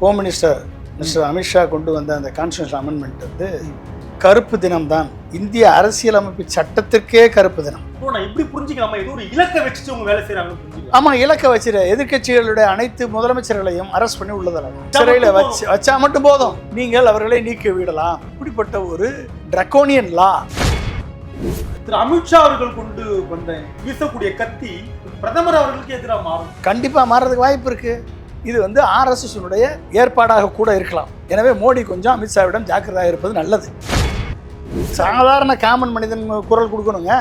Home minister mister Amit Shah கொண்டு வந்த அந்த கான்ஸ்டியூஷன் அமெண்ட்மெண்ட் வந்து கருப்பு தினம்தான். இந்திய அரசியலமைப்பு சட்டத்திற்கே கருப்பு தினம். இப்படி புரிஞ்சுக்கலாமா? ஏதோ ஒரு இலக்கை வச்சுட்டு உங்க வேலை புரிஞ்சுக்கலாம். ஆமா இலக்க வச்சிரு எதிர்க்கட்சிகளுடைய அனைத்து முதலமைச்சர்களையும் அரெஸ்ட் பண்ணி உள்ளதெல்லாம். சிறையில வச்சு வச்சா மட்டும் போதும். நீங்கள் அவர்களை நீக்கி விடலாம். இப்படிப்பட்ட ஒரு டிரக்கோனியன் லா திரு அமித்ஷா அவர்கள் கொண்டு வந்த வீசக்கூடிய கத்தி பிரதமர் அவர்களுக்கு எதிராக மாறும். கண்டிப்பா மாறதுக்கு வாய்ப்பு இருக்கு. இது வந்து ஆர்எஸ்எஸ்னுடைய ஏற்பாடாக கூட இருக்கலாம். எனவே மோடி கொஞ்சம் அமித்ஷாவிடம் ஜாக்கிரதையாக இருப்பது நல்லது. சாதாரண காமன் மனிதன் குரல் கொடுக்கணுங்க.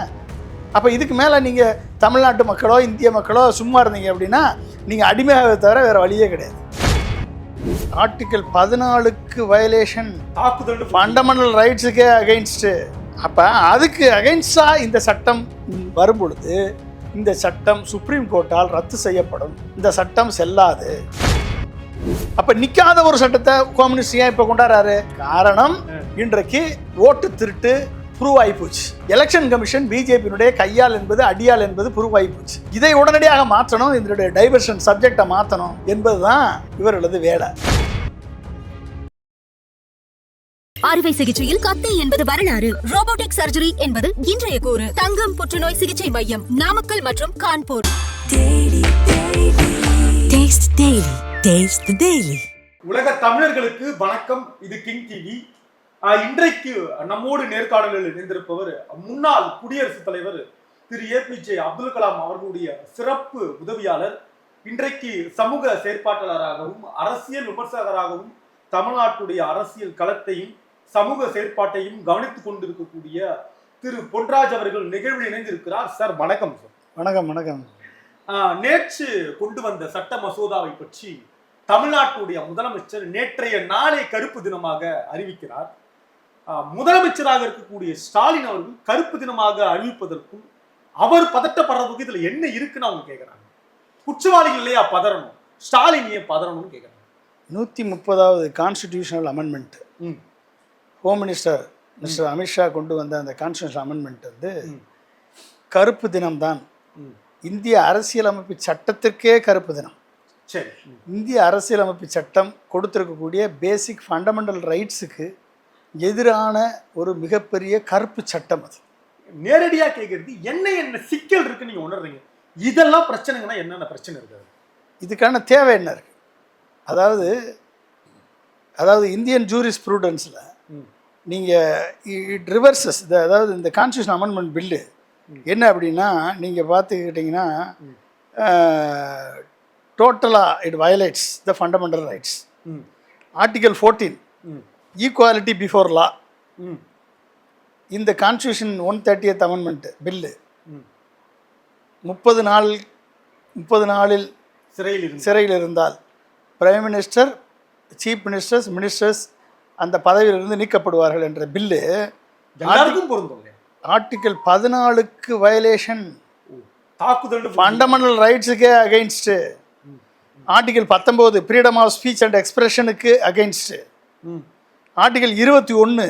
அப்போ இதுக்கு மேலே நீங்கள் தமிழ்நாட்டு மக்களோ இந்திய மக்களோ சும்மா இருந்தீங்க அப்படின்னா நீங்கள் அடிமையாக தவிர வேறு வழியே கிடையாது. ஆர்டிக்கல் பதினாலுக்கு வயலேஷன் தாக்குதல் ஃபண்டமெண்டல் ரைட்ஸுக்கே அகைன்ஸ்டு அப்போ அதுக்கு அகைன்ஸ்டாக இந்த சட்டம் வரும் பொழுது இந்த சட்டம் சுப்ரீம் கோர்ட்டால் ரத்து செய்யப்படும். இந்த சட்டம் செல்லாது. அப்ப நிக்காத ஒரு சட்டத்தை கம்யூனிஸ்ட் ஏன் இப்ப கொண்டாடுறாரு? காரணம் இன்றைக்கு ஓட்டு திருட்டு ப்ரூவ் ஆகி போச்சு. எலெக்ஷன் கமிஷன் பிஜேபியினுடைய கையால் என்பது அடியால் என்பது ப்ரூவ் ஆகி போச்சு. இதை உடனடியாக மாற்றணும் இதனுடைய டைவர்ஷன் சப்ஜெக்டை மாற்றணும் என்பதுதான் இவர்களது வேலை. அறுவை சிகிச்சையில் கத்தி என்பது வரலாறு. ரோபோட்டிக் சர்ஜரி என்பது இன்றைய கூறு. தங்கம் புற்றுநோய் சிகிச்சை மையம் நாமக்கல் மற்றும் Kanpur. Taste Daily. Taste the Daily. உலக தமிழர்களுக்கு வணக்கம். இது கிங் டிவி இன்றைக்கு நம்மோடு நேர்காணலில் இணைந்திருப்பவர் முன்னாள் குடியரசுத் தலைவர் திரு ஏபிஜே அப்துல் கலாம் அவர்களுடைய சிறப்பு உதவியாளர். இன்றைக்கு சமூக செயற்பாட்டாளராகவும் அரசியல் விமர்சகராகவும் தமிழ்நாட்டுடைய அரசியல் களத்தையும் சமூக செயற்பாட்டையும் கவனித்துக் கொண்டிருக்கக்கூடிய திரு பொன்ராஜ் அவர்கள் நிகழ்வில் இணைந்திருக்கிறார். சார் வணக்கம் சார். வணக்கம் வணக்கம். நேற்று கொண்டு வந்த சட்ட மசோதாவை பற்றி தமிழ்நாட்டுடைய முதலமைச்சர் நேற்றைய நாளை கருப்பு தினமாக அறிவிக்கிறார். முதலமைச்சராக இருக்கக்கூடிய ஸ்டாலின் அவர்கள் கருப்பு தினமாக அறிவிப்பதற்கும் அவர் பதட்டப்படுறதுக்கு இதுல என்ன இருக்குன்னு அவங்க கேட்கறாங்க குற்றவாளிகள் இல்லையா பதறணும்? ஸ்டாலின் ஏன் பதறணும்னு கேட்கறாங்க நூற்றி முப்பதாவது constitutional amendment. Home minister mister Amit Shah கொண்டு வந்த அந்த கான்ஸ்டியூஷன் அமெண்ட்மெண்ட் வந்து. கருப்பு தினம்தான். இந்திய அரசியலமைப்பு சட்டத்திற்கே கருப்பு தினம் சரி. இந்திய அரசியலமைப்பு சட்டம் கொடுத்திருக்கக்கூடிய பேசிக் ஃபண்டமெண்டல் ரைட்ஸுக்கு எதிரான ஒரு மிகப்பெரிய கருப்பு சட்டம் அது நேரடியா கேட்கறது என்ன என்ன சிக்கல் இருக்கு நீங்க உணர்றீங்க இதெல்லாம் பிரச்சனைங்கன்னா என்னென்ன பிரச்சனை இருக்கு இதுக்கான தேவை என்ன இருக்கு அதாவது அதாவது இந்தியன் ஜூரிஸ் ப்ரூடன்ஸில். நீங்கள் இட் ரிவர்சஸ் இந்த அதாவது இந்த கான்ஸ்டியூஷன் அமெண்ட்மெண்ட் பில்லு என்ன அப்படின்னா நீங்கள் பார்த்துக்கிட்டிங்கன்னா டோட்டலாக it violates the fundamental rights um. Article fourteen um. Equality before law um. இந்த constitution one thirtieth amendment bill um. முப்பது நாள் முப்பது நாளில் சிறையில் சிறையில் இருந்தால் prime minister chief ministers ministers அந்த பதவியிலிருந்து நீக்கப்படுவார்கள் என்ற பில்லு எல்லாருக்கும் பொருந்தும்? ஆர்டிகல் பதினாலுக்கு வயலேஷன். தாக்குதல் ஃபண்டமெண்டல் ரைட்ஸுக்கே அகைன்ஸ்டு ஆர்டிகல் பத்தொம்போது ஃப்ரீடம் ஆஃப் ஸ்பீச் அண்ட் எக்ஸ்பிரஷனுக்கு அகைன்ஸ்டு ம். ஆர்டிகல் இருபத்தி ஒன்று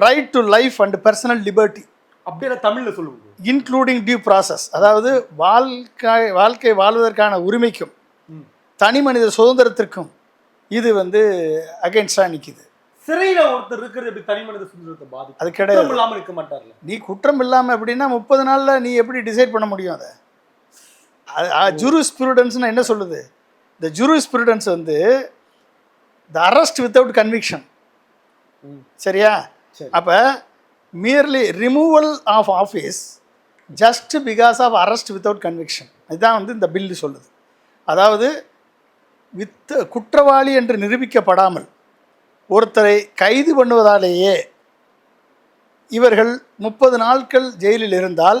right to life and personal liberty அப்படியே தமிழ்ல சொல்லுங்க இன்க்ளூடிங் டியூ ப்ராசஸ் அதாவது வாழ்க்கை வாழ்க்கை வாழ்வதற்கான உரிமைக்கும். தனி மனித சுதந்திரத்திற்கும் இது வந்து அகைன்ஸ்டாக நிற்கிது சிறையில ஒருத்தர் இருக்கிறது எப்படி தனி மனித சுதந்திரத்தை பாதிக்கும்? அது கிடையாது. குற்றம் இல்லாம இருக்க மாட்டார்ல. நீ குற்றம் இல்லாமல் அப்படின்னா முப்பது நாளில் நீ எப்படி டிசைட் பண்ண முடியும் அதை? ஜூரிஸ்பிருடன்ஸ்னு என்ன சொல்லுது? இந்த ஜூரிஸ்பிருடன்ஸ் வந்து த அரெஸ்ட் வித்தவுட் கன்விக்ஷன். சரியா? சரி. அப்போ merely removal of office just because of arrest without conviction இதுதான் வந்து இந்த பில்லு சொல்லுது. அதாவது வித் குற்றவாளி என்று நிரூபிக்கப்படாமல் ஒருத்தரை கைது பண்ணுவதாலேயே இவர்கள் முப்பது நாட்கள் ஜெயிலில் இருந்தால்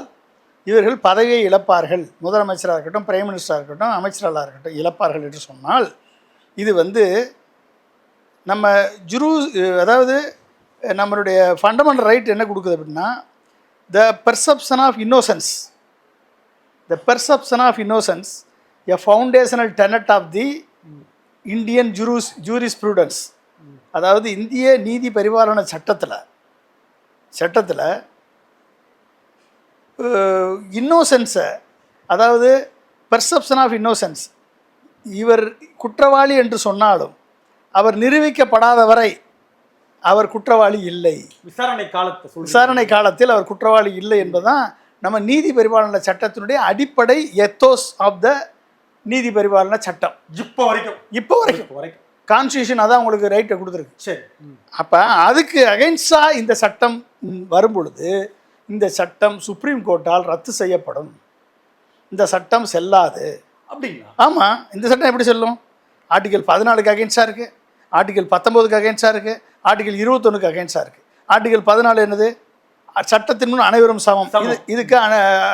இவர்கள் பதவியை இழப்பார்கள். முதலமைச்சராக இருக்கட்டும் பிரைம் மினிஸ்டராக இருக்கட்டும் அமைச்சர்களாக இருக்கட்டும் இழப்பார்கள் என்று சொன்னால் இது வந்து நம்ம ஜுரு அதாவது நம்மளுடைய ஃபண்டமெண்டல் ரைட் என்ன கொடுக்குது அப்படின்னா the perception of innocence the perception of innocence a foundational tenet of the Indian juris jurisprudence அதாவது இந்திய நீதி பரிபாலன சட்டத்தில் சட்டத்தில் இன்னோசன்ஸை அதாவது பெர்செப்ஷன் ஆஃப் இன்னோசன்ஸ் இவர் குற்றவாளி என்று சொன்னாலும் அவர் நிரூபிக்கப்படாத வரை அவர் குற்றவாளி இல்லை. விசாரணை காலத்தை சொல்றீங்க. விசாரணை காலத்தில் அவர் குற்றவாளி இல்லை என்பதுதான் நம்ம நீதி பரிபாலன சட்டத்தினுடைய அடிப்படை எத்தோஸ் ஆஃப் த நீதி பரிபாலன சட்டம். இப்ப வரைக்கும். இப்போ வரைக்கும். வரைக்கும். கான்ஸ்டியூஷன் அதான் உங்களுக்கு ரைட்டை கொடுத்துருக்கு. சரி. அப்போ அதுக்கு அகைன்ஸ்டாக இந்த சட்டம் ம், வரும் பொழுது இந்த சட்டம் சுப்ரீம் கோர்ட்டால் ரத்து செய்யப்படும். இந்த சட்டம் செல்லாது. அப்படிங்களா? ஆமாம் இந்த சட்டம் எப்படி செல்லும்? ஆர்டிகல் பதினாலுக்கு அகைன்ஸ்டாக இருக்குது ஆர்டிகல் பத்தொம்போதுக்கு அகைன்ஸ்டாக இருக்குது ஆர்டிகல் இருபத்தொன்னுக்கு அகைன்ஸ்டாக இருக்குது ஆர்டிகல் பதினாலு என்னது? சட்டத்தின் முன் அனைவரும் சமம். இது. இதுக்கு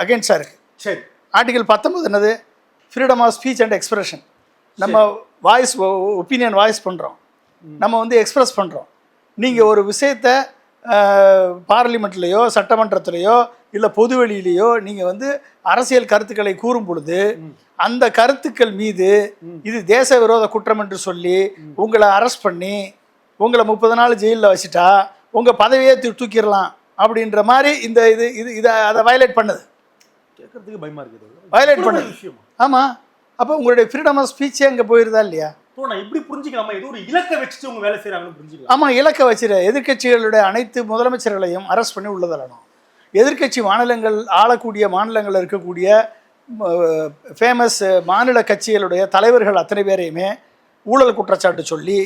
அகைன்ஸ்டாக இருக்குது சரி. ஆர்டிகல் பத்தொன்பது என்னது? Freedom of speech and expression நம்ம வாய்ஸ் ஒப்பீனியன் வாய்ஸ் பண்ணுறோம் நம்ம வந்து எக்ஸ்பிரஸ் பண்ணுறோம் நீங்கள் ஒரு விஷயத்தை பார்லிமெண்ட்லேயோ சட்டமன்றத்திலேயோ இல்லை பொதுவெளியிலேயோ நீங்கள் வந்து அரசியல் கருத்துக்களை கூறும் பொழுது அந்த கருத்துக்கள் மீது இது தேச விரோத குற்றம் என்று சொல்லி உங்களை அரெஸ்ட் பண்ணி உங்களை முப்பது நாள் ஜெயிலில் வச்சுட்டா உங்கள் பதவியே தூக்கிடலாம் அப்படின்ற மாதிரி இந்த இது இது இதை அதை வயலேட் பண்ணுது. கேட்கறதுக்கு பயமா இருக்குது. இவ்வளவு பண்ணுது. ஆமாம் அப்போ உங்களுடைய ஃப்ரீடம் ஆஃப் ஸ்பீச்சே அங்கே போயிருதா இல்லையா? நான் இப்படி புரிஞ்சுக்கலாமா? ஏதோ ஒரு இலக்கை வச்சுட்டு உங்க வேலை செய்யறாங்கன்னு புரிஞ்சுக்கலாம். ஆமாம் இலக்க வச்சிரு எதிர்க்கட்சிகளுடைய அனைத்து முதலமைச்சர்களையும் அரெஸ்ட் பண்ணி உள்ளதள்ளணும் எதிர்க்கட்சி மாநிலங்கள் ஆளக்கூடிய மாநிலங்களில் இருக்கக்கூடிய ஃபேமஸ் மாநில கட்சிகளுடைய தலைவர்கள் அத்தனை பேரையுமே ஊழல் குற்றச்சாட்டு சொல்லி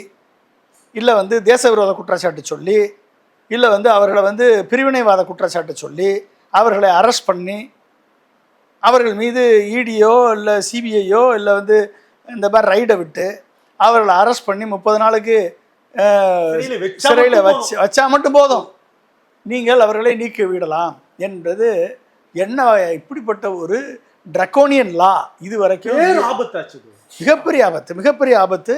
இல்லை வந்து தேச விரோத குற்றச்சாட்டு சொல்லி இல்லை வந்து அவர்களை வந்து பிரிவினைவாத குற்றச்சாட்டு சொல்லி அவர்களை அரெஸ்ட் பண்ணி அவர்கள் மீது இடியோ இல்லை சிபிஐயோ இல்லை வந்து இந்த மாதிரி ரைடை விட்டு அவர்களை அரெஸ்ட் பண்ணி முப்பது நாளுக்கு சிறையில வச்சா வச்சு மட்டும் போதும். நீங்கள் அவர்களை நீக்கி விடலாம் என்பது என்ன இப்படிப்பட்ட ஒரு ட்ரக்கோனியன் லா இது வரைக்கும் ஆபத்தாச்சு. மிகப்பெரிய ஆபத்து மிகப்பெரிய ஆபத்து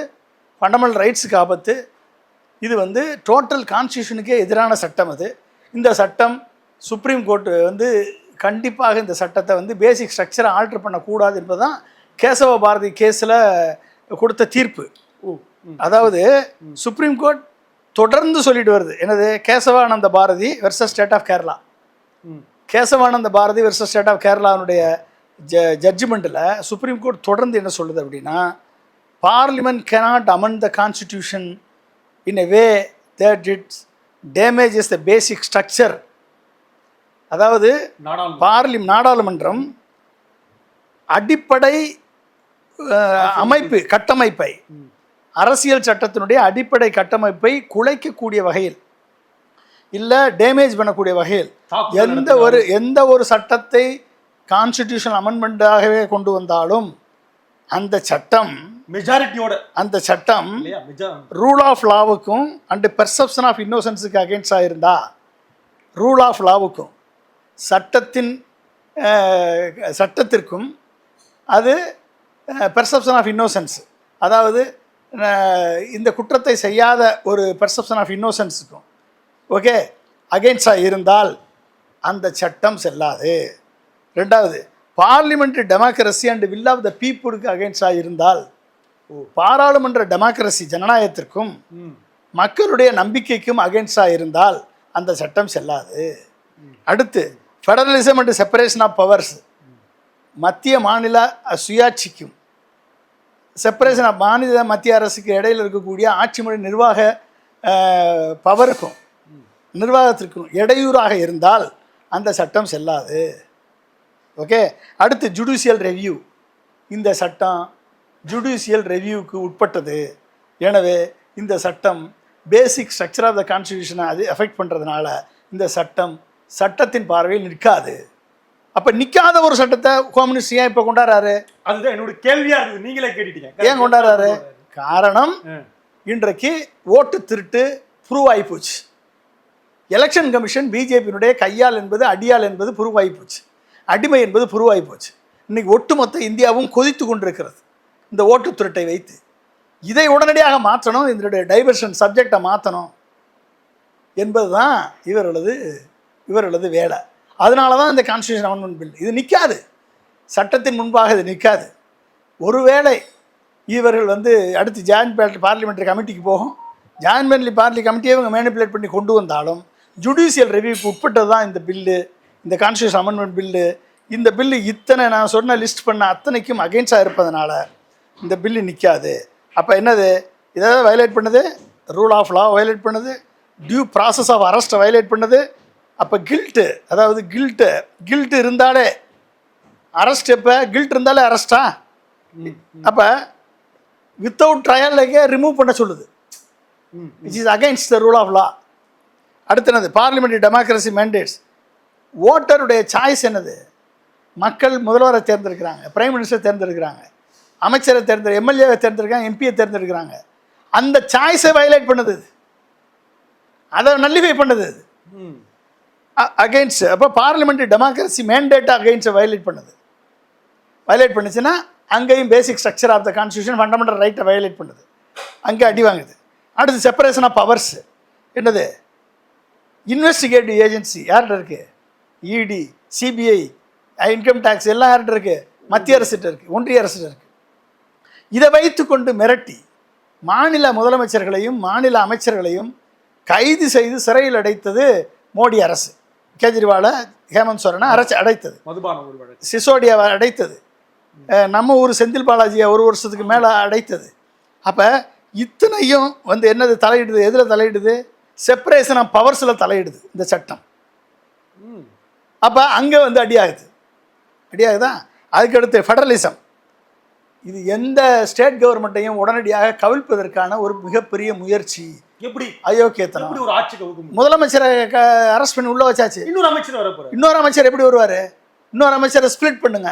ஃபண்டமெண்டல் ரைட்ஸுக்கு ஆபத்து. இது வந்து டோட்டல் கான்ஸ்டியூஷனுக்கே எதிரான சட்டம் அது. இந்த சட்டம் சுப்ரீம் கோர்ட் வந்து கண்டிப்பாக இந்த சட்டத்தை வந்து பேசிக் ஸ்ட்ரக்சரை ஆல்டர் பண்ணக்கூடாது என்பதுதான் கேசவ பாரதி கேஸில் கொடுத்த தீர்ப்பு. அதாவது சுப்ரீம் கோர்ட் தொடர்ந்து சொல்லிட்டு வருது என்னது Kesavananda Bharati versus state of Kerala. Kesavananda Bharati versus state of கேரளாவுடைய ஜ ஜட்ஜ்மெண்ட்டில் சுப்ரீம் கோர்ட் தொடர்ந்து என்ன சொல்லுது அப்படின்னா parliament cannot amend the constitution in a way that it's damages the basic structure அதாவது பார்லி நாடாளுமன்றம் அடிப்படை அமைப்பு கட்டமைப்பை அரசியல் சட்டத்தினுடைய அடிப்படை கட்டமைப்பை குலைக்கக்கூடிய வகையில் இல்லை டேமேஜ் பண்ணக்கூடிய வகையில் எந்த ஒரு எந்த ஒரு சட்டத்தை கான்ஸ்டிடியூஷன் அமெண்ட்மெண்ட்டாகவே கொண்டு வந்தாலும் அந்த சட்டம் மெஜாரிட்டியோட அந்த சட்டம் ரூல் ஆஃப் லாவுக்கும் அண்டு பெர்செப்ஷன் ஆஃப் இன்னோசன்ஸுக்கு அகேன்ஸ்டாக இருந்தா ரூல் ஆஃப் லாவுக்கும் சட்டத்தின் சட்டத்திற்கும் அது பெர்செப்ஷன் ஆஃப் இன்னோசன்ஸ் அதாவது இந்த குற்றத்தை செய்யாத ஒரு பெர்செப்ஷன் ஆஃப் இன்னோசன்ஸுக்கும் ஓகே அகேன்ஸ்டாக இருந்தால் அந்த சட்டம் செல்லாது. ரெண்டாவது parliamentary democracy and will of the பீப்புளுக்கு அகேன்ஸ்டாக இருந்தால் பாராளுமன்ற டெமோக்ரஸி ஜனநாயகத்திற்கும் ம். மக்களுடைய நம்பிக்கைக்கும் அகேன்ஸ்டாக இருந்தால் அந்த சட்டம் செல்லாது. அடுத்து federalism and separation of powers மத்திய மாநில சுயாட்சிக்கும். செப்பரேஷன் ஆஃப் மாநில மத்திய அரசுக்கு இடையில் இருக்கக்கூடிய ஆட்சி மொழி நிர்வாக பவருக்கும் நிர்வாகத்திற்கும் இடையூறாக இருந்தால் அந்த சட்டம் செல்லாது. ஓகே அடுத்து ஜுடிஷியல் ரெவ்யூ இந்த சட்டம் ஜுடிஷியல் ரெவ்யூவுக்கு உட்பட்டது. எனவே இந்த சட்டம் பேசிக் ஸ்ட்ரக்சர் ஆஃப் த கான்ஸ்டியூஷனை அது எஃபெக்ட் பண்ணுறதுனால இந்த சட்டம் சட்டத்தின் பார்வையில் நிற்காது. அப்போ நிற்காத ஒரு சட்டத்தை கம்யூனிஸ்ட் ஏன் இப்போ கொண்டாடுறாரு? அதுதான் என்னோட கேள்வியா இருக்குது. நீங்களே கேட்டுட்டீங்க. ஏன் கொண்டாடுறாரு? காரணம். இன்றைக்கு ஓட்டு திருட்டு ப்ரூவ் ஆகி போச்சு. எலெக்ஷன் கமிஷன் பிஜேபியினுடைய கையால் என்பது அடியால் என்பது ப்ரூவ் ஆகி போச்சு. அடிமை என்பது ப்ரூவ் ஆகி போச்சு. இன்னைக்கு ஒட்டுமொத்த இந்தியாவும் கொதித்து கொண்டிருக்கிறது இந்த ஓட்டு திருட்டை வைத்து. இதை உடனடியாக மாற்றணும் இதனுடைய டைவர்ஷன் சப்ஜெக்டை மாற்றணும் என்பது தான் இவர்களது இவர்களது வேலை. அதனால தான் இந்த கான்ஸ்டியூஷன் அமெண்ட்மெண்ட் பில் இது நிற்காது சட்டத்தின் முன்பாக இது நிற்காது ஒருவேளை இவர்கள் வந்து அடுத்து ஜாயின்ட் பார்லிமெண்ட்ரி கமிட்டிக்கு போகும். ஜாயின்ட் பண்ணி பார்லி கமிட்டியை இவங்க மேனிப்புலேட் பண்ணி கொண்டு வந்தாலும் ஜுடிஷியல் ரிவ்யூக்கு உட்பட்டது தான் இந்த பில்லு இந்த கான்ஸ்டியூஷன் அமெண்ட்மெண்ட் பில்லு இந்த பில்லு இத்தனை நான் சொன்ன லிஸ்ட் பண்ண அத்தனைக்கும் அகெயின்ஸ்டாக இருப்பதனால இந்த பில்லு நிற்காது அப்போ என்னது? இதை வயலேட் பண்ணுது? ரூல் ஆஃப் லா வயலேட் பண்ணுது? டியூ ப்ராசஸ் ஆஃப் அரெஸ்ட்டை வயலேட் பண்ணுது? அப்போ கில்ட்டு அதாவது கில்ட்டு கில்ட்டு இருந்தாலே அரெஸ்ட் எப்போ? கில்ட் இருந்தாலே அரெஸ்டா அப்போ வித்தவுட் ட்ரையல்லையே ரிமூவ் பண்ண சொல்லுது. Which is against the rule of law அடுத்து என்னது? பார்லிமெண்ட்ரி டெமோக்ரஸி மேண்டேட்ஸ் ஓட்டருடைய சாய்ஸ் என்னது? மக்கள் முதல்வரை தேர்ந்தெடுக்கிறாங்க பிரைம் மினிஸ்டர் தேர்ந்தெடுக்கிறாங்க அமைச்சரை தேர்ந்தெடு எம்எல்ஏவை தேர்ந்தெடுக்கிறாங்க எம்பியை தேர்ந்தெடுக்கிறாங்க. அந்த சாய்ஸை வயலேட் பண்ணுது. அதை நல்லிஃபை பண்ணுது அகெயின்ஸ்ட் அப்போ பார்லிமெண்ட்ரி டெமோக்ரஸி மேண்டேட்டை அகெயின்ஸ்ட் வயலேட் பண்ணுது. வயலேட் பண்ணுச்சுன்னா அங்கேயும் basic structure of the constitution fundamental ரைட்டை violate பண்ணுது. அங்கே அடி வாங்குது. அடுத்து செப்பரேஷன் ஆஃப் பவர்ஸ் என்னது? இன்வெஸ்டிகேட்டிவ் ஏஜென்சி யார்கிட்ட இருக்கு? இடி சிபிஐ இன்கம் டேக்ஸ் எல்லாம் யார்கிட்ட இருக்கு? மத்திய அரசுகிட்ட இருக்கு. ஒன்றிய அரசுகிட்ட இருக்குது இதை வைத்து கொண்டு மிரட்டி மாநில முதலமைச்சர்களையும் மாநில அமைச்சர்களையும் கைது செய்து சிறையில் அடைத்தது மோடி அரசு. கேஜ்ரிவாலை ஹேமந்த் சோரனை அரசு அடைத்தது. சிசோடியாவை அடைத்தது. நம்ம ஊர் செந்தில் பாலாஜியை ஒரு வருஷத்துக்கு மேலே அடைத்தது. அப்போ இத்தனையும் வந்து என்னது தலையிடுது? எதில் தலையிடுது? செப்பரேஷன் ஆஃப் பவர்ஸில் தலையிடுது இந்த சட்டம். அப்போ அங்கே வந்து அடியாகுது அடியாகுதா அதுக்கடுத்து ஃபெடரலிசம் இது எந்த ஸ்டேட் கவர்மெண்ட்டையும் உடனடியாக கவிழ்ப்பதற்கான ஒரு மிகப்பெரிய முயற்சி. எப்படி? அயோக்கியத்தனம் எப்படி ஒரு ஆட்சி கவுக்க முடியும்? முதலமைச்சரை அரெஸ்ட் பண்ணி உள்ள வச்சாச்சு. இன்னொரு அமைச்சர் வர இன்னொரு அமைச்சர் எப்படி வருவார்? இன்னொரு அமைச்சரை ஸ்ப்ளிட் பண்ணுங்க.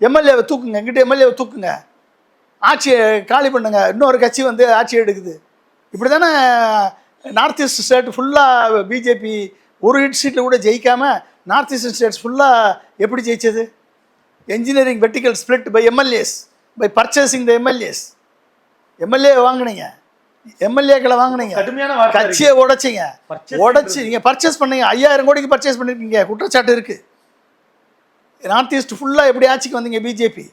எம்எல்ஏவை தூக்குங்க எங்கிட்ட எம்எல்ஏவை தூக்குங்க. ஆட்சியை காலி பண்ணுங்க. இன்னொரு கட்சி வந்து ஆட்சி எடுக்குது. இப்படி தானே நார்த் ஈஸ்ட் ஸ்டேட் ஃபுல்லாக பிஜேபி ஒரு ஹிட் சீட்டில் கூட ஜெயிக்காம நார்த் ஈஸ்ட் ஸ்டேட்ஸ் ஃபுல்லாக எப்படி ஜெயிச்சது? Engineering vertical split by MLAs by purchasing the MLAs MLA வாங்குனீங்க. எம்எல்ஏக்களை வாங்குனீங்க. கடுமையான. கட்சியை உடைச்சிங்க. உடைச்சு நீங்க பர்ச்சேஸ் பண்ணீங்க. ஐயாயிரம் கோடிக்கு பர்ச்சேஸ் பண்ணிருக்கீங்க. குற்றச்சாட்டு இருக்கு. நார்த் ஈஸ்ட் ஃபுல்லாக எப்படி ஆட்சிக்கு வந்தீங்க பிஜேபி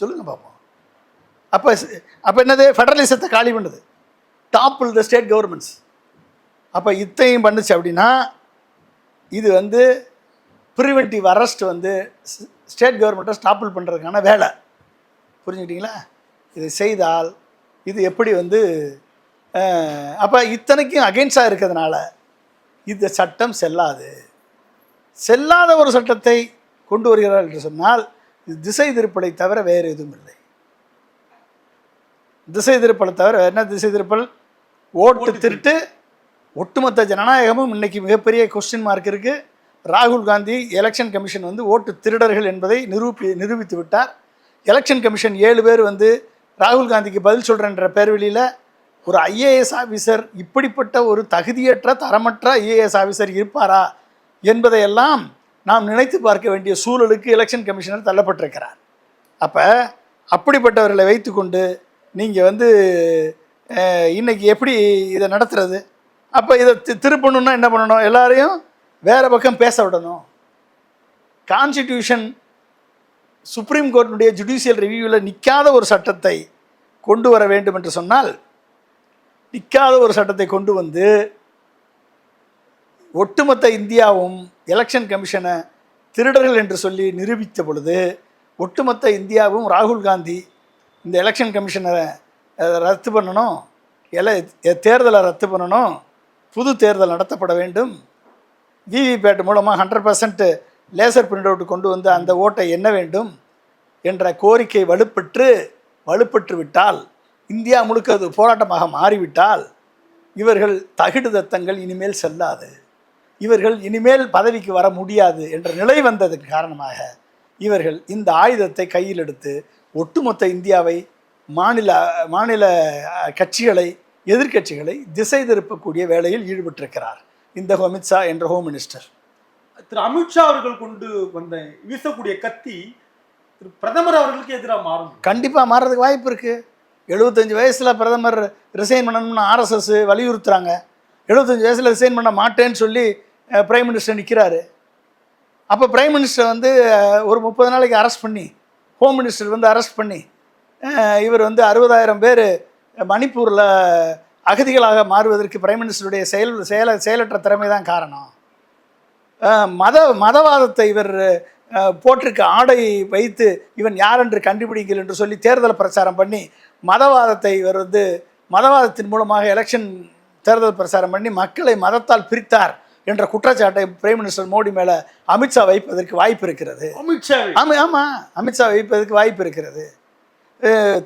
சொல்லுங்க பார்ப்போம் அப்போ அப்போ என்னது? ஃபெடரலிசத்தை காலி பண்ணுது. டாப்பிள் த ஸ்டேட் கவர்மெண்ட்ஸ் அப்போ இத்தையும் பண்ணுச்சு அப்படின்னா இது வந்து ப்ரிவென்டிவ் அரெஸ்ட் வந்து ஸ்டேட் கவர்மெண்ட்டை ஸ்டாப்பிள் பண்ணுறதுக்கான வேலை. புரிஞ்சுக்கிட்டீங்களா? இதை செய்தால் இது எப்படி வந்து அப்போ இத்தனைக்கும் அகெயின்ஸ்டாக இருக்கிறதுனால இந்த சட்டம் செல்லாது. செல்லாத ஒரு சட்டத்தை கொண்டு வருகிறார் என்று சொன்னால் திசை திருப்பலை தவிர வேறு எதுவும் இல்லை. திசை திருப்பலை தவிர என்ன திசை திருப்பல்? ஓட்டு திருட்டு. ஒட்டுமொத்த ஜனநாயகமும் இன்னைக்கு மிகப்பெரிய கொஸ்டின் மார்க் இருக்கு. ராகுல் காந்தி எலெக்ஷன் கமிஷன் வந்து ஓட்டு திருடர்கள் என்பதை நிரூபி நிரூபித்து விட்டார். எலெக்ஷன் கமிஷன் ஏழு பேர் வந்து ராகுல் காந்திக்கு பதில் சொல்கிறேன்ற பேர்வெளியில் ஒரு ஐஏஎஸ் ஆஃபீஸர் இப்படிப்பட்ட ஒரு தகுதியற்ற தரமற்ற ஐஏஎஸ் ஆஃபீஸர் இருப்பாரா என்பதையெல்லாம் நாம் நினைத்து பார்க்க வேண்டிய சூழலுக்கு எலெக்ஷன் கமிஷனர் தள்ளப்பட்டிருக்கிறார். அப்போ அப்படிப்பட்டவர்களை வைத்துக்கொண்டு நீங்கள் வந்து இன்றைக்கி இன்னைக்கு எப்படி இதை நடத்துறது? அப்போ இதை தி- திருப்பணும்னா என்ன பண்ணணும்? எல்லாரையும் வேறு பக்கம் பேச விடணும். கான்ஸ்டிடியூஷன் சுப்ரீம் கோர்ட்டினுடைய ஜுடிஷியல் ரிவ்யூவில் நிற்காத ஒரு சட்டத்தை கொண்டு வர வேண்டும் என்று சொன்னால் நிற்காத ஒரு சட்டத்தை கொண்டு வந்து ஒட்டுமொத்த இந்தியாவும் எலெக்ஷன் கமிஷனை திருடர்கள் என்று சொல்லி நிரூபித்த பொழுது ஒட்டுமொத்த இந்தியாவும் ராகுல் காந்தி இந்த எலெக்ஷன் கமிஷனை ரத்து பண்ணணும் எல தேர்தலை ரத்து பண்ணணும் புது தேர்தல் நடத்தப்பட வேண்டும். விவிபேட் மூலமாக hundred percent laser print out கொண்டு வந்து அந்த ஓட்டை எண்ண வேண்டும் என்ற கோரிக்கை வலுப்பெற்று வலுப்பெற்று விட்டால் இந்தியா முழுக்க அது போராட்டமாக மாறிவிட்டால் இவர்கள் தகிடு தத்தங்கள் இனிமேல் செல்லாது. இவர்கள் இனிமேல் பதவிக்கு வர முடியாது என்ற நிலை வந்ததற்கு காரணமாக இவர்கள் இந்த ஆயுதத்தை கையில் எடுத்து ஒட்டுமொத்த இந்தியாவை மாநில மாநில கட்சிகளை எதிர்க்கட்சிகளை திசை திருப்பக்கூடிய வேலையில் ஈடுபட்டிருக்கிறார் இந்த அமித்ஷா என்ற ஹோம் மினிஸ்டர் திரு அமித்ஷா அவர்கள் கொண்டு வந்த வீசக்கூடிய கத்தி பிரதமர் அவர்களுக்கு எதிராக மாறும். கண்டிப்பாக மாறுறதுக்கு வாய்ப்பு இருக்குது எழுபத்தஞ்சு வயசில் பிரதமர் ரிசைன் பண்ணணும்னு ஆர்எஸ்எஸ் வலியுறுத்துகிறாங்க எழுபத்தஞ்சு வயசில் ரிசைன் பண்ண மாட்டேன்னு சொல்லி பிரைம் மினிஸ்டர் நிற்கிறாரு அப்போ பிரைம் மினிஸ்டர் வந்து ஒரு முப்பது நாளைக்கு அரெஸ்ட் பண்ணி ஹோம் மினிஸ்டர் வந்து அரெஸ்ட் பண்ணி இவர் வந்து அறுபதாயிரம் பேர் மணிப்பூரில் அகதிகளாக மாறுவதற்கு பிரைம் மினிஸ்டருடைய செயல் செயல செயலற்ற திறமை தான் காரணம் மத மதவாதத்தை இவர் போட்டிருக்க. ஆடை வைத்து இவன் யார் என்று கண்டுபிடிங்கள் என்று சொல்லி தேர்தல் பிரச்சாரம் பண்ணி மதவாதத்தை இவர் வந்து மதவாதத்தின் மூலமாக எலெக்ஷன் தேர்தல் பிரச்சாரம் பண்ணி மக்களை மதத்தால் பிரித்தார் என்ற குற்றச்சாட்டை பிரைம் மினிஸ்டர் மோடி மேலே அமித்ஷா வைப்பதற்கு வாய்ப்பு இருக்கிறது. அமித்ஷாவை ஆமா ஆமாம் அமித்ஷா வைப்பதற்கு வாய்ப்பு இருக்கிறது.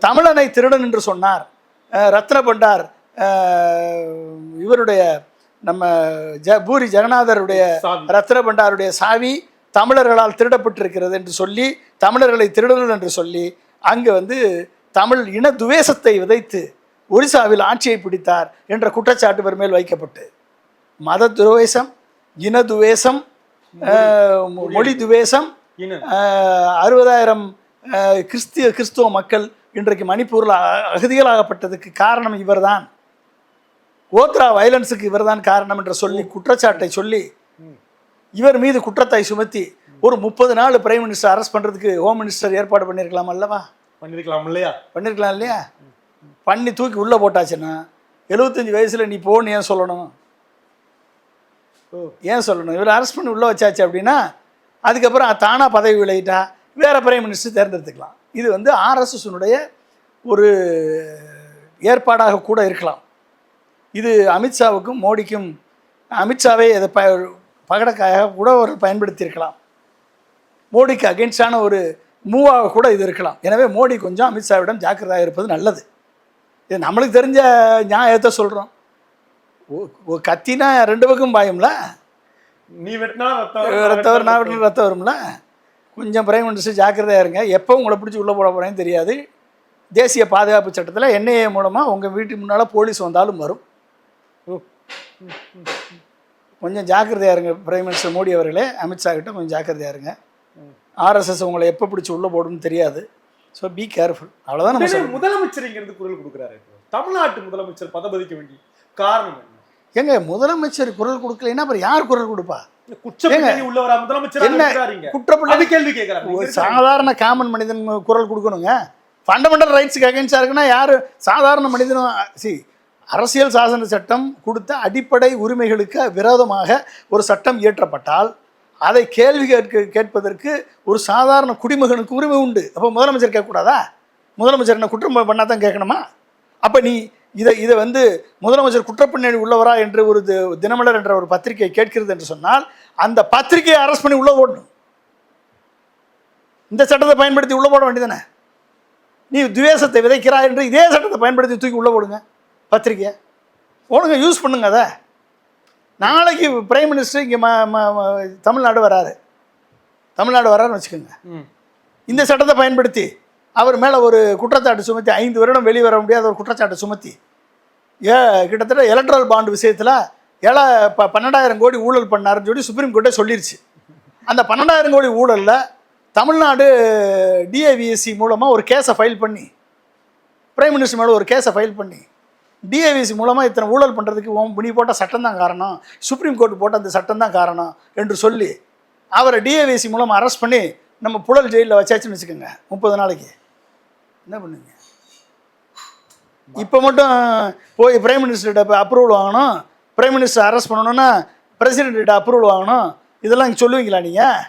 தமிழனை திருடன் என்று சொன்னார். ரத்ன பண்டார் இவருடைய நம்ம ஜ பூரி ஜெகநாதருடைய. ரத்ன பண்டாருடைய சாவி தமிழர்களால் திருடப்பட்டிருக்கிறது என்று சொல்லி தமிழர்களை திருடர்கள் என்று சொல்லி அங்கு வந்து தமிழ் இன துவேஷத்தை விதைத்து ஒரிசாவில் ஆட்சியை பிடித்தார் என்ற குற்றச்சாட்டு மேல் வைக்கப்பட்டு. மத துவேஷம் இன துவேஷம் மொழி துவேஷம் அறுபதாயிரம் கிறிஸ்திய கிறிஸ்துவ மக்கள் இன்றைக்கு மணிப்பூரில் அகதிகளாகப்பட்டதுக்கு காரணம் இவர்தான். ஓத்ரா வயலன்ஸுக்கு இவர்தான் காரணம் என்று சொல்லி குற்றச்சாட்டை சொல்லி இவர் மீது குற்றத்தை சுமத்தி ஒரு முப்பது நாள் பிரைம் மினிஸ்டர் அரெஸ்ட் பண்ணுறதுக்கு ஹோம் மினிஸ்டர் ஏற்பாடு பண்ணியிருக்கலாம் அல்லவா? பண்ணிருக்கலாம் இல்லையா? பண்ணியிருக்கலாம் இல்லையா? பண்ணி தூக்கி உள்ளே போட்டாச்சுன்னா எழுபத்தஞ்சு வயசில் நீ போன்னு ஏன் சொல்லணும்? ஓ. ஏன் சொல்லணும்? இவர் அரெஸ்ட் பண்ணி உள்ளே வச்சாச்சு அப்படின்னா அதுக்கப்புறம் தானாக பதவி விலகிட்டா வேற பிரைம் மினிஸ்டர் தேர்ந்தெடுத்துக்கலாம். இது வந்து ஆர்எஸ்எஸ்னுடைய ஒரு ஏற்பாடாக கூட இருக்கலாம். இது அமித்ஷாவுக்கும் மோடிக்கும் அமித்ஷாவே இதை ப பகடக்காயாக கூட ஒரு பயன்படுத்தியிருக்கலாம். மோடிக்கு அகென்ஸ்டான ஒரு மூவாக கூட இது இருக்கலாம். எனவே மோடி கொஞ்சம் அமித்ஷாவிடம் ஜாக்கிரதையாக இருப்பது நல்லது. இது நம்மளுக்கு தெரிஞ்ச நியாயத்தை சொல்கிறோம் கத்தினா ரெண்டு பக்கம் பாயும்ல? நீ வெட்டினா ரத்தம் வரும் நான் வெட்டினா ரத்தம் வரும்ல? கொஞ்சம் பிரைம் மினிஸ்டர் ஜாக்கிரதையாக இருங்க. எப்போ உங்களை பிடிச்சி உள்ளே போட போகிறேன்னு தெரியாது. தேசிய பாதுகாப்பு சட்டத்தில் என்ஐஏ மூலமாக உங்கள் வீட்டுக்கு முன்னால் போலீஸ் வந்தாலும் வரும். ஓ. கொஞ்சம் ஜாக்கிரதையாக இருங்க பிரைம் மினிஸ்டர் மோடி அவர்களே. அமித்ஷா கிட்ட கொஞ்சம் ஜாக்கிரதையாக இருங்க. ஆர்எஸ்எஸ் உங்களை எப்போ பிடிச்சி உள்ளே போடும்னு தெரியாது. ஸோ பி கேர்ஃபுல் அவ்வளோதான் நம்ம முதலமைச்சர் இங்க இருந்து குரல் கொடுக்குறாரு. தமிழ்நாட்டு முதலமைச்சர் பதவிக்க வேண்டிய காரணம் என்ன? ஏங்க முதலமைச்சர் குரல் கொடுக்கலைன்னா அப்புறம் யார் குரல் கொடுப்பா? சாதாரண காமன் மனிதன் குரல் கொடுக்கணுங்க. ஃபண்டமெண்டல் ரைட்ஸுக்கு அகேன்ஸ்டாக இருக்குன்னா யார்? சாதாரண மனிதனும் சி அரசியல் சாசன சட்டம் கொடுத்த அடிப்படை உரிமைகளுக்கு விரோதமாக ஒரு சட்டம் இயற்றப்பட்டால் அதை கேள்வி கேட்க கேட்பதற்கு ஒரு சாதாரண குடிமகனுக்கு உரிமை உண்டு. அப்போ முதலமைச்சர் கேட்கக்கூடாதா? முதலமைச்சர் என்ன குற்றம் பண்ணால் தான் கேட்கணுமா? அப்போ நீ இதை இதை வந்து முதலமைச்சர் குற்றப்பின்னணி உள்ளவரா என்று ஒரு தி- தினமலர் என்ற ஒரு பத்திரிகை கேட்கிறது என்று சொன்னால் அந்த பத்திரிகையை அரெஸ்ட் பண்ணி உள்ளே ஓடணும். இந்த சட்டத்தை பயன்படுத்தி உள்ளே போட வேண்டியதானே நீ துவேஷத்தை விதைக்கிறாய் என்று இதே சட்டத்தை பயன்படுத்தி தூக்கி உள்ளே போடுங்க. பத்திரிக்கையை? போடுங்க யூஸ் பண்ணுங்க அதை. நாளைக்கு பிரைம் மினிஸ்டர் இங்கே ம தமிழ்நாடு வராரு. தமிழ்நாடு வராருன்னு வச்சுக்கோங்க. இந்த சட்டத்தை பயன்படுத்தி அவர் மேலே ஒரு குற்றச்சாட்டு சுமத்தி ஐந்து வருடம் வெளியே வர முடியாத ஒரு குற்றச்சாட்டு சுமத்தி ஏ கிட்டத்தட்ட எலக்ட்ரல் பாண்ட் விஷயத்தில் ஏழை ப பன்னெண்டாயிரம் கோடி ஊழல் பண்ணாருன்னு சொல்லி சுப்ரீம் கோர்ட்டே சொல்லிருச்சு. அந்த பன்னெண்டாயிரம் கோடி ஊழலில் தமிழ்நாடு டிஏவிஎஸ்சி மூலமாக ஒரு கேஸை ஃபைல் பண்ணி பிரைம் மினிஸ்டர் மேலே ஒரு கேஸை ஃபைல் பண்ணி டிஏவிஎஸ்சி மூலமாக இத்தனை ஊழல் பண்ணுறதுக்கு உன் நீ போட்ட சட்டம் தான் காரணம். சுப்ரீம் கோர்ட் போட்ட அந்த சட்டம் தான் காரணம் என்று சொல்லி அவரை டிஏவிஎஸ்சி மூலமாக அரெஸ்ட் பண்ணி நம்ம புழல் ஜெயிலில் வச்சாச்சுன்னு வச்சுக்கோங்க முப்பது நாளைக்கு. என்ன பண்ணுவீங்க? இப்போ மட்டும் போய் பிரைம் மினிஸ்டர்கிட்ட போய் அப்ரூவல் வாங்கணும். பிரைம் மினிஸ்டர் அரெஸ்ட் பண்ணணும்னா பிரசிடென்ட்கிட்ட அப்ரூவல் வாங்கணும். இதெல்லாம் இங்கே சொல்லுவீங்களா நீங்கள்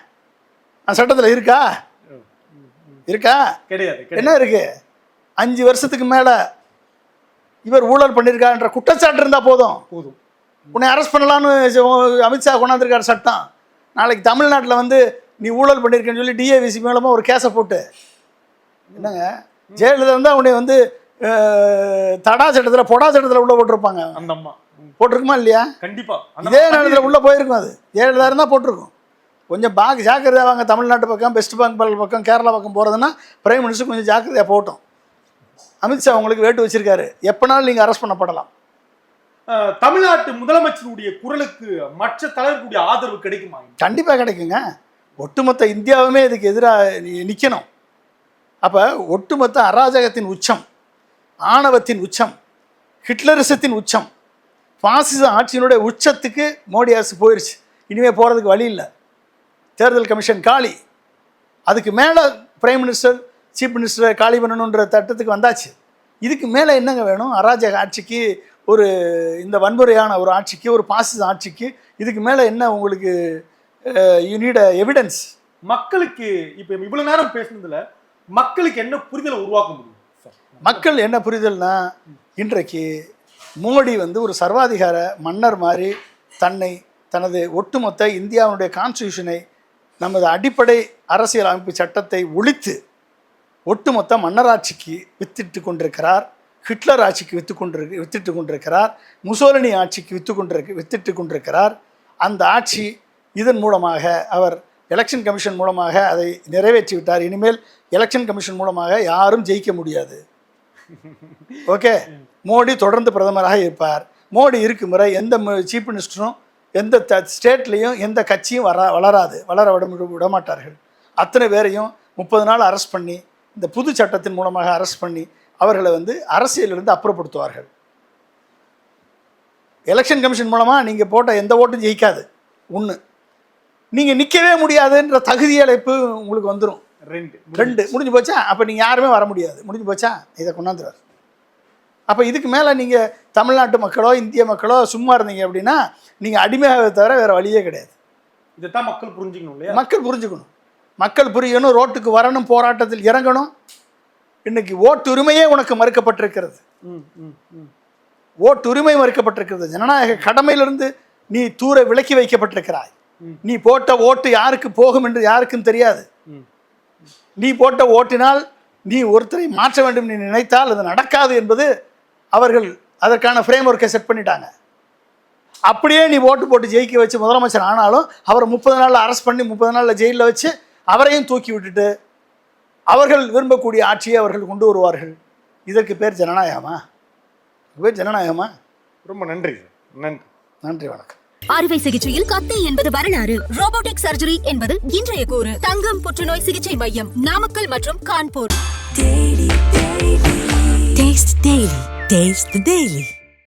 அந்த சட்டத்தில் இருக்கா? இருக்கா? கிடையாது. என்ன இருக்கு? அஞ்சு வருஷத்துக்கு மேலே இவர் ஊழல் பண்ணியிருக்கான்ற குற்றச்சாட்டு இருந்தால் போதும். போதும். உன்னை அரெஸ்ட் பண்ணலான்னு அமித்ஷா கொண்டாந்துருக்காரு சட்டம். நாளைக்கு தமிழ்நாட்டில் வந்து நீ ஊழல் பண்ணியிருக்கேன்னு சொல்லி டிஏவிசி மூலமாக ஒரு கேஸை போட்டு. என்னங்க? ஜெயலலிதா இருந்தால் உன்னை வந்து தடா சட்டத்தில் பொடா சட்டத்தில் உள்ள போட்டிருப்பாங்க. அந்த அம்மா. போட்டிருக்குமா இல்லையா? கண்டிப்பா. அந்த இதே நேரத்தில் உள்ளே போயிருக்கும் அது. ஜெயலலிதா இருந்தால் போட்டிருக்கும். கொஞ்சம் பாக்கு ஜாக்கிரதையாக வாங்க தமிழ்நாட்டு பக்கம் வெஸ்ட் பெங்கால் பக்கம் கேரளா பக்கம் போகிறதுன்னா பிரைம் மினிஸ்டர் கொஞ்சம் ஜாக்கிரதையாக போகட்டும். அமித்ஷா உங்களுக்கு வேட்டு வச்சிருக்காரு. எப்போனாலும் நீங்கள் அரெஸ்ட் பண்ணப்படலாம். தமிழ்நாட்டு முதலமைச்சருடைய குரலுக்கு மற்ற தலைவர்களுடைய ஆதரவு கிடைக்குமா? கண்டிப்பாக கிடைக்குங்க. ஒட்டுமொத்த இந்தியாவுமே இதுக்கு எதிராக நிற்கணும் அப்போ ஒட்டுமொத்த அராஜகத்தின் உச்சம் ஆணவத்தின் உச்சம் ஹிட்லரிசத்தின் உச்சம் பாசிச ஆட்சியினுடைய உச்சத்துக்கு மோடி அரசு போயிடுச்சு இனிமேல் போகிறதுக்கு வழி இல்லை. தேர்தல் கமிஷன் காலி. அதுக்கு மேலே பிரைம் மினிஸ்டர் சீஃப் மினிஸ்டரை காலி பண்ணணுன்ற திட்டத்துக்கு வந்தாச்சு. இதுக்கு மேலே என்னங்க வேணும்? அராஜக ஆட்சிக்கு ஒரு இந்த வன்முறையான ஒரு ஆட்சிக்கு ஒரு பாசிச ஆட்சிக்கு இதுக்கு மேலே என்ன உங்களுக்கு யூ நீட் எவிடன்ஸ் மக்களுக்கு இப்ப இவ்வளவு நேரம் பேசுனதுல மக்களுக்கு என்ன புரிதலை உருவாக்க முடியும்? மக்கள் என்ன புரிதல்னா இன்றைக்கு மோடி வந்து ஒரு சர்வாதிகார மன்னர் மாதிரி தன்னை தனது ஒட்டுமொத்த இந்தியாவுடைய கான்ஸ்டியூஷனை நமது அடிப்படை அரசியல் அமைப்பு சட்டத்தை ஒழித்து ஒட்டுமொத்த மன்னராட்சிக்கு வித்திட்டு கொண்டிருக்கிறார் ஹிட்லர் ஆட்சிக்கு வித்து கொண்டிரு வித்திட்டு கொண்டிருக்கிறார் முசோலினி ஆட்சிக்கு வித்து கொண்டிருக்கு வித்திட்டு கொண்டிருக்கிறார் அந்த ஆட்சி இதன் மூலமாக அவர் எலெக்ஷன் கமிஷன் மூலமாக அதை நிறைவேற்றி விட்டார் இனிமேல் எலெக்ஷன் கமிஷன் மூலமாக யாரும் ஜெயிக்க முடியாது. ஓகே? மோடி தொடர்ந்து பிரதமராக இருப்பார். மோடி இருக்கும் முறை எந்த சீஃப் மினிஸ்டரும் எந்த த ஸ்டேட்லேயும் எந்த கட்சியும் வர வளராது. வளர விட விட மாட்டார்கள். அத்தனை பேரையும் முப்பது நாள் அரெஸ்ட் பண்ணி இந்த புது சட்டத்தின் மூலமாக அரெஸ்ட் பண்ணி அவர்களை வந்து அரசியலிருந்து அப்புறப்படுத்துவார்கள். எலெக்ஷன் கமிஷன் மூலமாக நீங்கள் போட்ட எந்த ஓட்டும் ஜெயிக்காது. ஒன்று நீங்கள் நிற்கவே முடியாதுன்ற தகுதி அழைப்பு உங்களுக்கு வந்துடும் ரெண்டு. ரெண்டு. முடிஞ்சு போச்சா? அப்போ நீங்கள் யாருமே வர முடியாது. முடிஞ்சு போச்சா? இதை கொண்டாந்துறாரு அப்போ இதுக்கு மேலே நீங்கள் தமிழ்நாட்டு மக்களோ இந்திய மக்களோ சும்மா இருந்தீங்க அப்படின்னா நீங்கள் அடிமையாக தவிர வேறு வழியே கிடையாது. இதைத்தான் மக்கள் புரிஞ்சுக்கணும் இல்லையா? மக்கள் புரிஞ்சுக்கணும். மக்கள் புரியணும் ரோட்டுக்கு வரணும் போராட்டத்தில் இறங்கணும் இன்னைக்கு ஓட்டுரிமையே உனக்கு மறுக்கப்பட்டிருக்கிறது. ஓட்டுரிமை மறுக்கப்பட்டிருக்கிறது ஜனநாயக கடமையிலிருந்து நீ தூர விலக்கி வைக்கப்பட்டிருக்கிறாய். நீ போட்ட ஓட்டு யாருக்கு போகும் என்று யாருக்கும் தெரியாது. நீ போட்ட ஓட்டினால் நீ ஒருத்தரை மாற்ற வேண்டும் நீ நினைத்தால் அது நடக்காது என்பது அவர்கள் அதற்கான ஃப்ரேம் ஒர்க்கை செட் பண்ணிட்டாங்க அப்படியே நீ ஓட்டு போட்டு ஜெயிக்க வச்சு முதலமைச்சர் ஆனாலும் அவரை முப்பது நாளில் அரெஸ்ட் பண்ணி முப்பது நாளில் ஜெயிலில் வச்சு அவரையும் தூக்கி விட்டுட்டு அவர்கள் விரும்பக்கூடிய ஆட்சியை அவர்கள் கொண்டு வருவார்கள். இதற்கு பேர் ஜனநாயகமா? பேர் ஜனநாயகமா? ரொம்ப நன்றி. நன்றி. நன்றி வணக்கம். அறுவை சிகிச்சையில் கத்தை என்பது வரலாறு. ரோபோட்டிக் சர்ஜரி என்பது இன்றைய கூறு. தங்கம் புற்றுநோய் சிகிச்சை மையம் நாமக்கல் மற்றும் Kanpur. Taste the Daily. Taste the Daily.